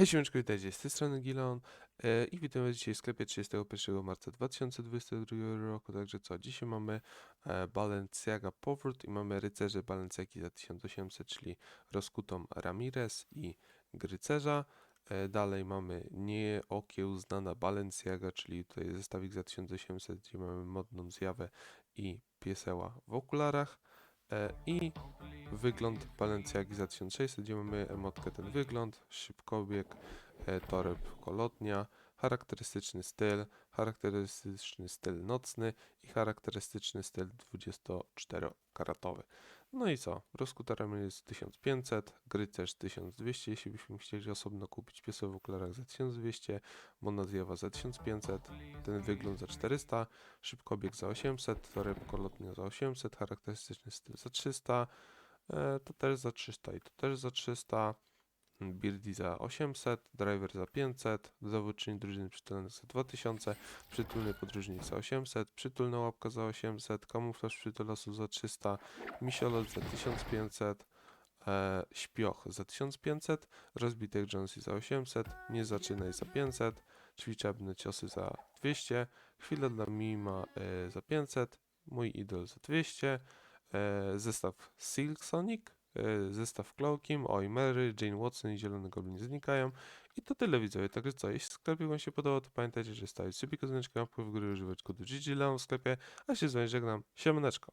Hej, siemeczko, witajcie, z tej strony Gilon e, i witam was dzisiaj w sklepie 31 marca 2022 roku, także co, dzisiaj mamy e, Balenciaga Powrót i mamy rycerze Balenciagi za 1800, czyli rozkutą Ramirez i Grycerza. E, dalej mamy nieokiełznana Balenciaga, czyli tutaj zestawik za 1800, gdzie mamy modną zjawę i pieseła w okularach. E, I wygląd Balenciagi za 1600, gdzie mamy emotkę ten wygląd, szybkobieg, e, toreb kolotnia, charakterystyczny styl, charakterystyczny styl nocny i charakterystyczny styl 24-karatowy. No i co? Rozkutarem jest 1500, grycerz 1200, jeśli byśmy chcieli osobno kupić piesę w okularach za 1200, Mona Zjawa za 1500, ten wygląd za 400, szybkobieg za 800, toreb kolotnia za 800, charakterystyczny styl za 300, E, to też za 300 i to też za 300. Birdie za 800, driver za 500, dowódczyni drużyny przytulny za 2000, przytulny podróżnik za 800, przytulna łapka za 800, kamuflaż przytulosu za 300, misiolot za 1500, e, śpioch za 1500, rozbitek Jonesy za 800, nie zaczynaj za 500, ćwiczebne ciosy za 200, chwila dla mima e, za 500, mój idol za 200, e, zestaw Silk Sonic, e, zestaw Cloakim, Oj Mary, Jane Watson i Zielony Goblin znikają. I to tyle widzowie, także co, jeśli sklepie wam się podobał, to pamiętajcie, że stawić sobie kozyneczkę, łapkę w górę, używać kodu GGLEON w sklepie, a się z wami żegnam, siemaneczko.